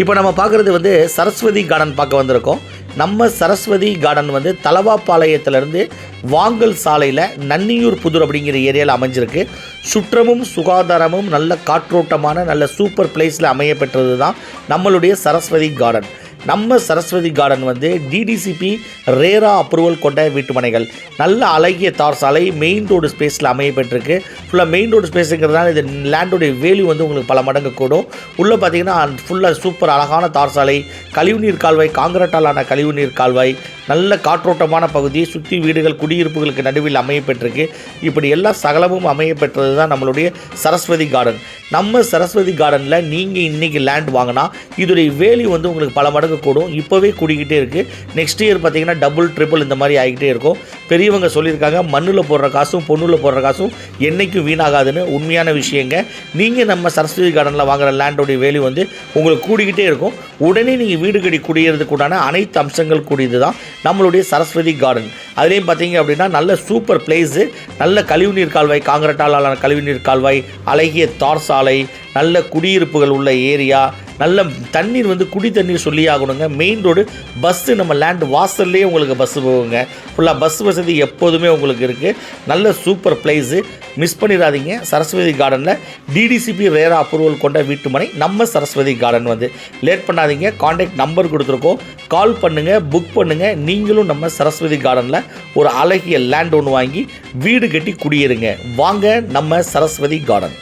இப்போ நம்ம பார்க்குறது வந்து சரஸ்வதி கார்டன் பார்க்க வந்திருக்கோம். நம்ம சரஸ்வதி கார்டன் வந்து தலவாப்பாளையத்திலேருந்து வாங்கல் சாலையில் நன்னியூர் புதூர் அப்படிங்கிற ஏரியாவில் அமைஞ்சிருக்கு. சுற்றமும் சுகாதாரமும் நல்ல காற்றோட்டமான நல்ல சூப்பர் பிளேஸில் அமைய பெற்றது தான் நம்மளுடைய சரஸ்வதி கார்டன் நம்ம சரஸ்வதி கார்டன் வந்து டிடிசிபி ரேரா அப்ரூவல் கொண்ட வீட்டுமனைகள். நல்ல அழகிய தார் சாலை மெயின் ரோடு ஸ்பேஸில் அமைய ஃபுல்லாக மெயின் ரோடு ஸ்பேஸுங்கிறதுனால இது லேண்டோடைய வேல்யூ வந்து உங்களுக்கு பல மடங்கு கூடும். உள்ளே பார்த்தீங்கன்னா ஃபுல்லாக சூப்பர் அழகான தார் சாலை கழிவுநீர் கால்வாய் காங்கிரட்டாலான கழிவுநீர் கால்வாய் நல்ல காற்றோட்டமான பகுதி சுற்றி வீடுகள் குடியிருப்புகளுக்கு நடுவில் அமையப்பட்டிருக்கு இப்படி எல்லா சகலமும் அமையப்பெற்றது தான் நம்மளுடைய சரஸ்வதி கார்டன் நம்ம சரஸ்வதி கார்டனில் நீங்கள் இன்றைக்கி லேண்ட் வாங்கினா இதோடைய வேல்யூ வந்து உங்களுக்கு பல மடங்கு கூடும். இப்போவே கூடிக்கிட்டே இருக்குது நெக்ஸ்ட் இயர் பார்த்தீங்கன்னா டபுள் ட்ரிபிள் இந்த மாதிரி ஆகிக்கிட்டே இருக்கும். பெரியவங்க சொல்லியிருக்காங்க மண்ணில் போடுற காசும் பொண்ணுல போடுற காசும் என்றைக்கும் வீணாகாதுன்னு உண்மையான விஷயங்க. நீங்கள் நம்ம சரஸ்வதி கார்டனில் வாங்குற லேண்டோடைய வேல்யூ வந்து உங்களுக்கு கூடிக்கிட்டே இருக்கும். உடனே நீங்கள் வீடு கட்டி குடியேறதுக்குண்டான அனைத்து அம்சங்கள் கூடியது தான் நம்மளுடைய சரஸ்வதி கார்டன் அதுலேயும் பார்த்தீங்க அப்படின்னா நல்ல சூப்பர் பிளேஸு நல்ல கழிவுநீர் கால்வாய் காங்கிரட்டாலான கழிவுநீர் கால்வாய் அழகிய தார்சா சாலை நல்ல குடியிருப்புகள் உள்ள ஏரியா நல்ல தண்ணீர் வந்து குடி தண்ணீர் சொல்லி ஆகணுங்க. மெயின் ரோடு பஸ்ஸு நம்ம லேண்ட் வாசல்லே உங்களுக்கு பஸ்ஸு போகுங்க. ஃபுல்லாக பஸ் வசதி எப்போதுமே உங்களுக்கு இருக்குது நல்ல சூப்பர் பிளேஸு மிஸ் பண்ணிடாதீங்க. சரஸ்வதி கார்டனில் டிடிசிபி ரேரா அப்ரூவல் கொண்ட வீட்டுமனை நம்ம சரஸ்வதி கார்டன் வந்து. லேட் பண்ணாதீங்க. காண்டாக்ட் நம்பர் கொடுத்துருக்கோம். கால் பண்ணுங்கள் புக் பண்ணுங்கள் நீங்களும் நம்ம சரஸ்வதி கார்டனில் ஒரு அழகிய லேண்ட் ஒன்று வாங்கி வீடு கட்டி குடியேறுங்க வாங்க நம்ம சரஸ்வதி கார்டன்